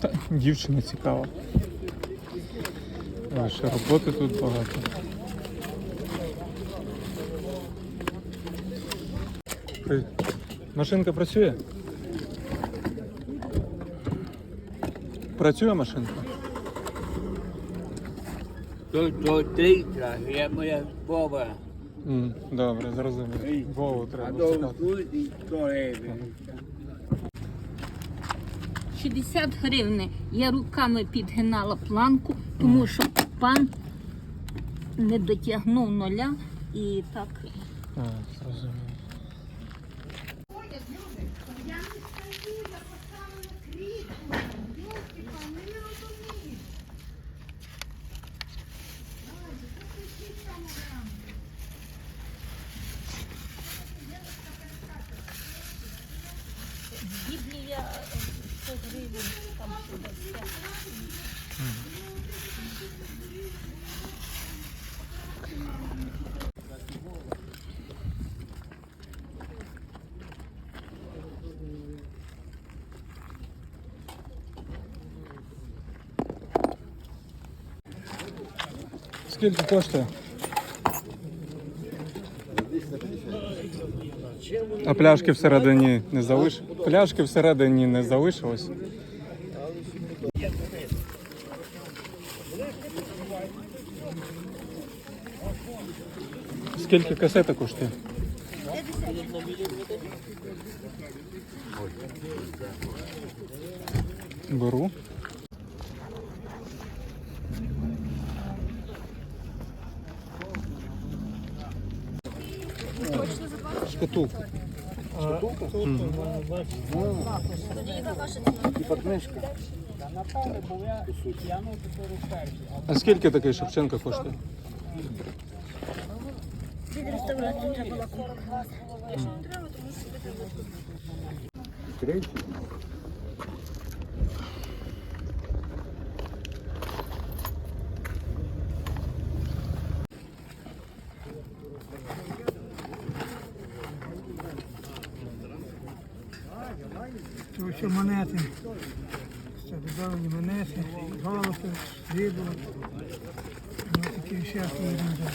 Та, дівчина цікава. А, роботи тут багато. Машинка працює? Працює машинка? Трійка, я моя баба. Добре, зрозумів. Вову треба риби. 60 гривень. Я руками підгинала планку, тому що пан не дотягнув нуля і так. А, зрозумів. Скільки коштує? А пляшки всередині не залиш... Пляшки всередині не залишилось. Скільки касета коштує? Беру. Шкатулку. А скільки такий Шевченко коштує? Це все монети. Це додавані монети, золото, срібло. Ну, такі всякі люди.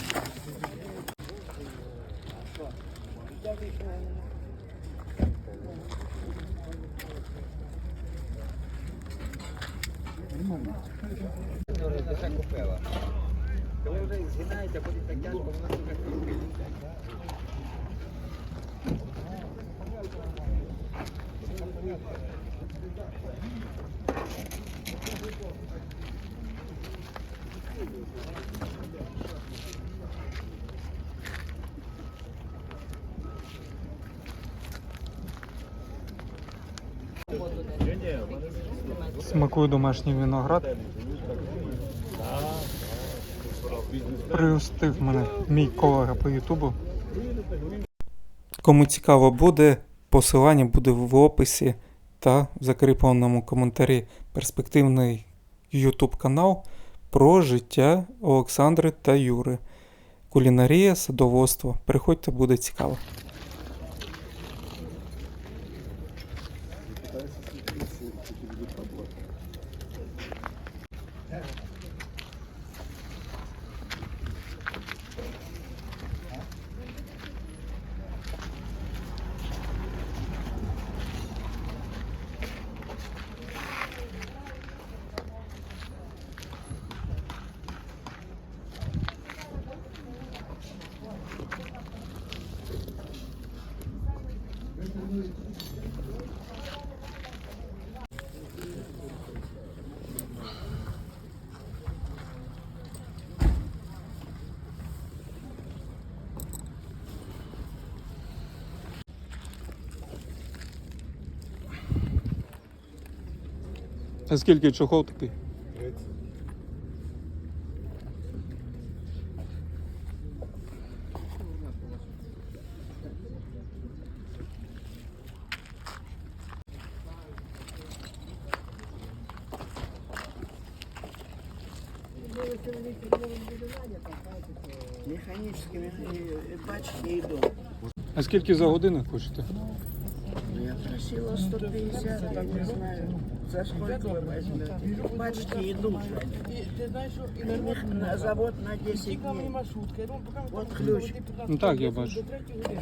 Смакує домашній виноград. Приустив мене мій колега по Ютубу. Кому цікаво буде, посилання буде в описі та в закріпленому коментарі. Перспективний YouTube канал про життя Олександри та Юри. Кулінарія, садоводство. Приходьте, буде цікаво. А скільки чохол такий? Механічними, бачиш, не йду. А скільки за годину хочете? Ну, я просила 150, я не знаю, за сколько. Почти идут. На завод на 10 дней. Вот ключ, Ну так, я бачу.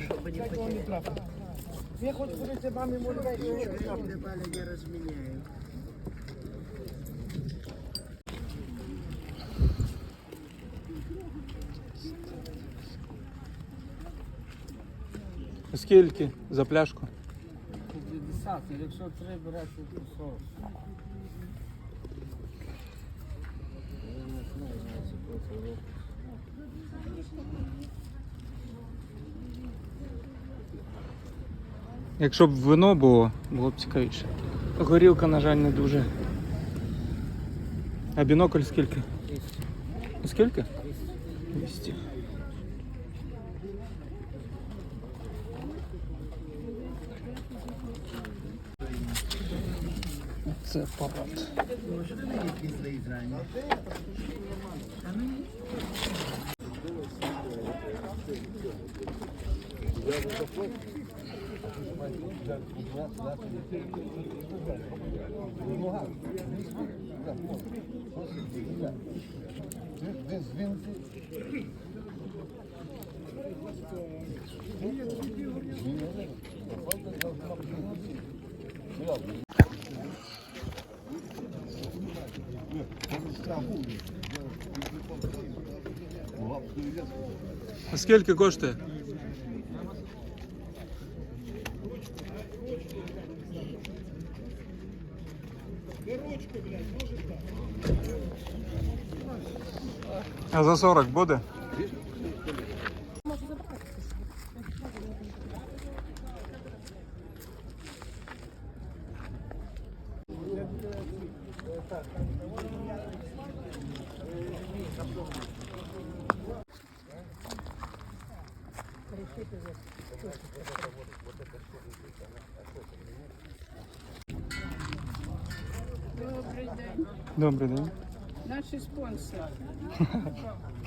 чтобы не потерять. Я хоть будете вами молиться, не разменяю. Скільки за пляшку? 50, якщо три берете, то 40. Якщо б вино було, було б цікавіше. Горілка, на жаль, не дуже. А бінокль скільки? Скільки? 200. Це апарат. А скільки коштує? А за 40 буде? Наші спонсори.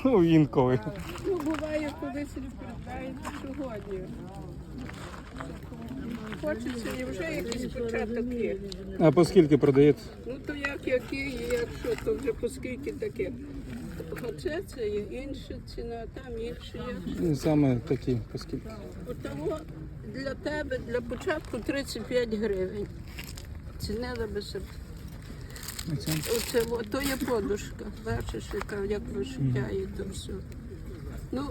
Ну, інколи. Ну, буває, колись відповідають сьогодні. Хочеться і вже якийсь початок є. А по скільки продається? Ну то як який, якщо то вже по скільки таке. Оце це є інша ціна, там інша. Якщо Саме такі, по скільки. Отого для тебе для початку 35 гривень. Цінила би себе. Оце. Оце о, то є подушка. Бачиш, яка як вишивляє то все. Ну,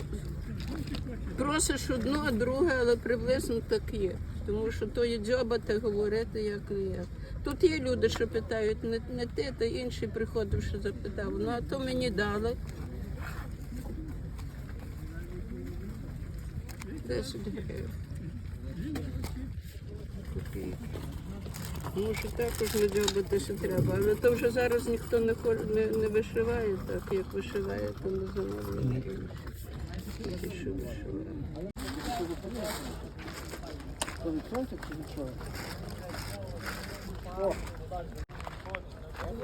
просиш одну, а друге, але приблизно так є. Тому що то є дзьобати говорити, як не є. Тут є люди, що питають, не, не ти, та інший приходив, що запитав. Ну, а то мені дали. 10 гривень. Тому що також не дзьобатися треба. Але то вже зараз ніхто не, хор- не, не вишиває так, як вишиває, то не замовлення. Що вишиває.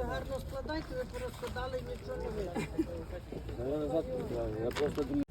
Гарно складайте, ви порозкладали, нічого не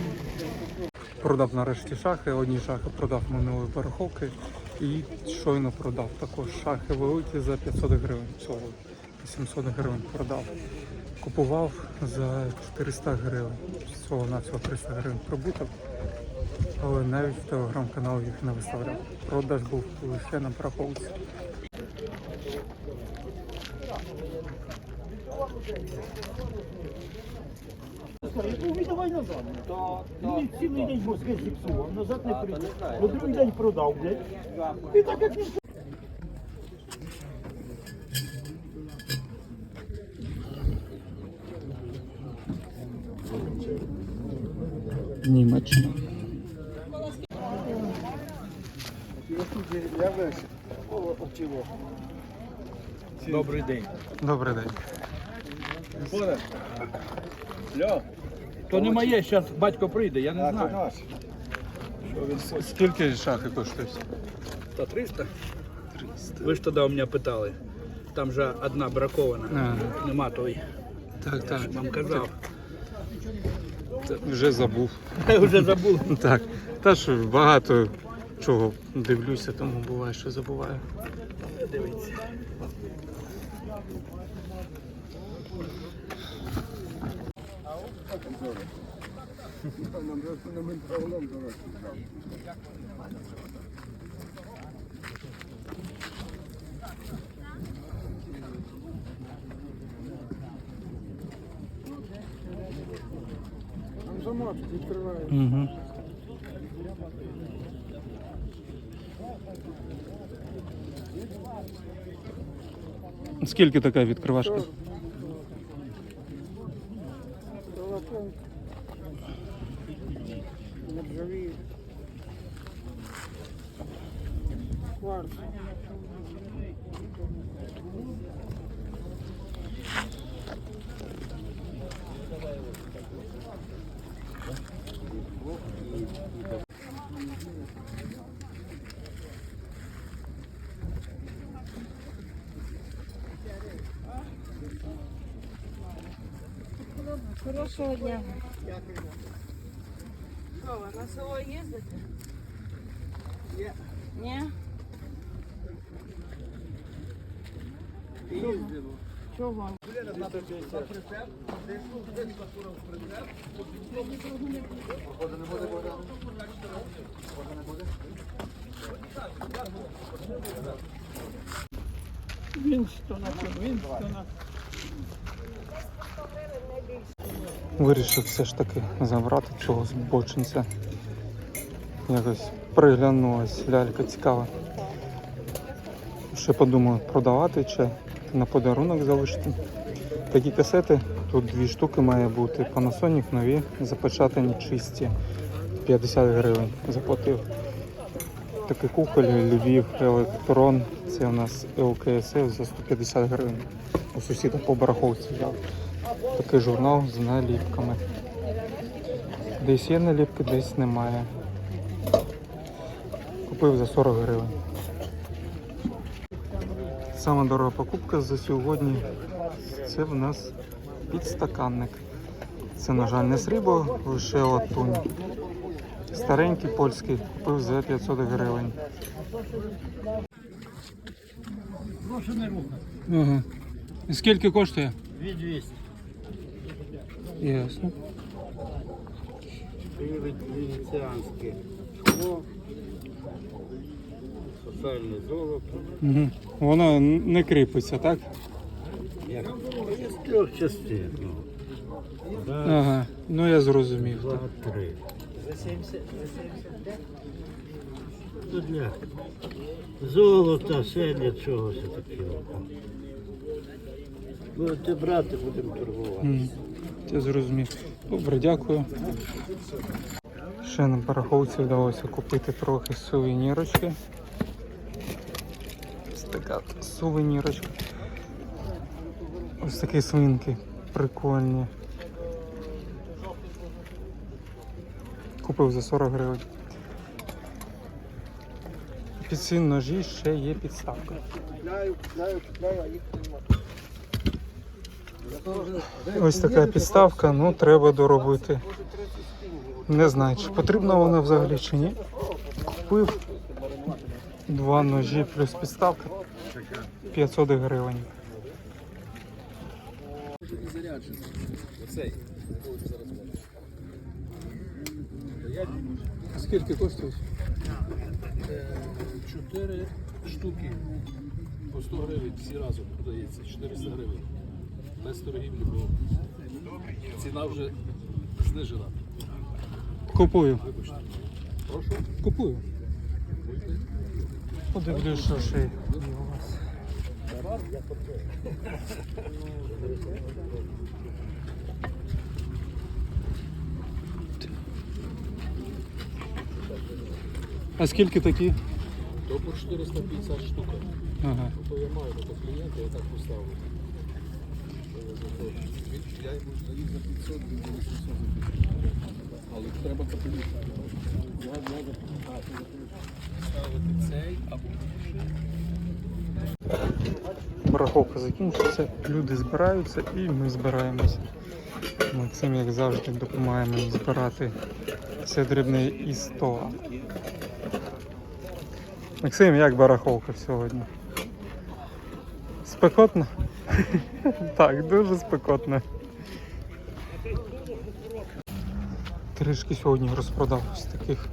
Продав нарешті шахи. Одні шахи продав минулої бараховки і щойно продав також шахи великі за 500 гривень. Всього 800 гривень продав. Купував за 400 гривень. Всього на всього 300 гривень прибуток. Але навіть в телеграм-канал їх не виставляв. Продаж був лише на бараховці. то, то, Мені цілий день мозги зіпсував, назад не прийде. На другий день продав, блядь. І так як. Німеччина. Добрий день. Добрий день. Льо. То не моє, зараз батько прийде, я не знаю. Скільки шахи коштують? Та 300? 300. Ви ж тоді у мене питали. Там же одна бракована. Ага. Нема той. Так, так. Вам казав. Вже забув. Я вже забув. Так. Та що багато чого дивлюся, тому буває, що забуваю. Дивіться. Угу. Скільки така відкривашка? Хорошого дня. Що, ви на село їздите? Ні. Ні? Їздимо. Чого? Вінстона, Вінстона. Вирішив все ж таки забрати цього збочинця. Якось приглянулась лялька цікава. Ще подумаю, продавати чи на подарунок залишити. Такі касети, тут дві штуки має бути. Panasonic нові, запечатані чисті. 50 гривень заплатив. Такий кухоль Львів Електрон. Це у нас ЛКСФ за 150 гривень. У сусіда по бараховці взяв. Такий журнал з наліпками. Десь є наліпки, десь немає. Купив за 40 гривень. Сама дорога покупка за сьогодні це в нас підстаканник. Це, на жаль, не срібло, лише латунь. Старенький польський купив за 500 гривень. Прошу не рухати. Ага. І скільки коштує? 2200. Ясно. Венеціанське шкло, соціальне золото. Угу. Воно не кріпиться, так? З трьох частин. ну. Ага. Ну я зрозумів. два, три. Ну, для золота, все для чогось такого. Будете брати, будемо торгувати. Я зрозумів. Добре, дякую. Ще на бараховці вдалося купити трохи сувенірочки. Ось така сувенірочка. Ось такі свинки прикольні. Купив за 40 гривень. Під ці ножі ще є підставка. Ось така підставка, ну треба доробити. Не знаю, чи потрібна вона взагалі чи ні. Купив два ножі плюс підставка 500 гривень. Скільки коштує? Чотири штуки по 100 гривень всі разом продається, 400 гривень. Без торгівлі, бо ціна вже знижена. Купую. Вибачте. Прошу. Купую. Подивлюсь, що ще є у вас. А скільки такі? То 450 штука. Ага. То я маю до клієнта, я так поставив. Я йому заїв за 500, він за 800 запитав. Але треба або Бараховка закінчиться, люди збираються і ми збираємося. Максим, як завжди, допомагає мені збирати все дрібне із стола. Максим, як бараховка сьогодні? Спекотно? Так, дуже спекотно. Трішки сьогодні розпродав з таких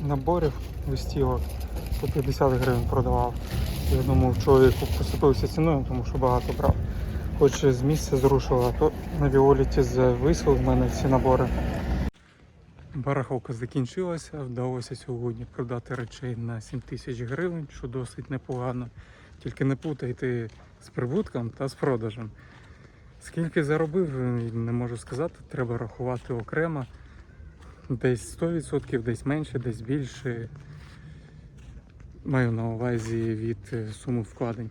наборів листівок. По 50 гривень продавав. Я думав, чоловіку посипився ціною, тому що багато брав. Хоч з місця зрушило, а то на Віоліті зависли в мене ці набори. Бараховка закінчилася, вдалося сьогодні продати речей на 7 тисяч гривень, що досить непогано. Тільки не путайте з прибутком та з продажем. Скільки заробив, не можу сказати, треба рахувати окремо. Десь 100%, десь менше, десь більше. Маю на увазі від е, суми вкладень.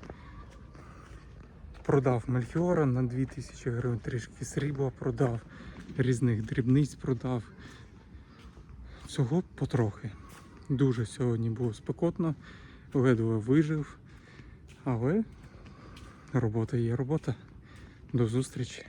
Продав Мельхіора на 2000 гривень, трішки срібла продав, різних дрібниць продав. Всього потрохи. Дуже сьогодні було спекотно, ледве вижив, але робота є робота. До зустрічі.